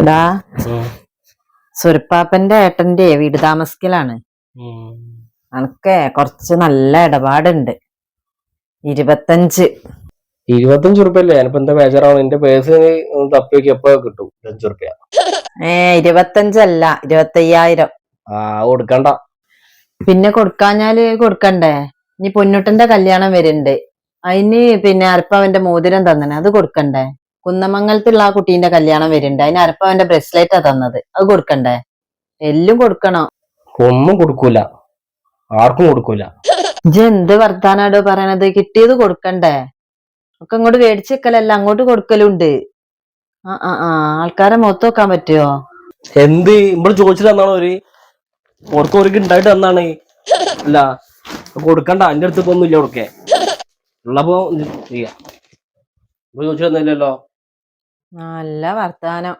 എടാ സുരപ്പാപ്പന്റെ ഏട്ടന്റെ വീട് താമസിക്കലാണ്. അനക്കെ കുറച്ച് നല്ല ഇടപാടുണ്ട്. ഇരുപത്തഞ്ച്. ഇരുപത്തഞ്ച് റുപ്യല്ലേ ഞാനിപ്പോ എന്താ ബേജാറാണ് എന്റെ പേഴ്സ് തപ്പി എപ്പോ കിട്ടും? അഞ്ചു ഉറുപ്പ്യ. ഏ ഇരുപത്തഞ്ചല്ല ഇരുപത്തയ്യായിരം. ആ കൊടുക്കണ്ട. പിന്നെ കൊടുക്കാഞ്ഞാൽ കൊടുക്കണ്ടേ? ഇനി പൊന്നുട്ടന്റെ കല്യാണം വരുന്നുണ്ട്. അതിന് പിന്നെ അരപ്പവന്റെ മോതിരം തന്നെ അത് കൊടുക്കണ്ടേ? കുന്നമംഗലത്തുള്ള ആ കുട്ടീന്റെ കല്യാണം വരുന്നുണ്ട്. അതിന് അരപ്പവന്റെ ആ തന്നത്. അത് കൊടുക്കണ്ടേ? എല്ലാം കൊടുക്കണോ. ഒന്നും കൊടുക്കൂല. ആർക്കും കൊടുക്കൂല. ഇജ്ജ് എന്ത് വർത്താനാടോ പറയണത്? കിട്ടിയത് കൊടുക്കണ്ടേ? ഒക്കെ ഇങ്ങോട്ട് മേടിച്ച് വെക്കലല്ല? അങ്ങോട്ട് കൊടുക്കലുണ്ട്. ആ ആ ആ. ആൾക്കാരെ മുഖത്ത് നോക്കാൻ പറ്റുമോ എന്ത്? ഇവിടെ ചോദിച്ചിട്ട് തന്നാണ് ഒരു ഓർക്ക് ഓർക്ക് ഉണ്ടായിട്ട് തന്നാണ്. അല്ല കൊടുക്കണ്ട. എന്റെ അടുത്ത് ഇപ്പൊ ഒന്നുമില്ല കൊടുക്കേ ഉള്ളപ്പോ ചെയ്യാം. ഇപ്പൊ ചോദിച്ചു തന്നില്ലല്ലോ. നല്ല വർത്താനം.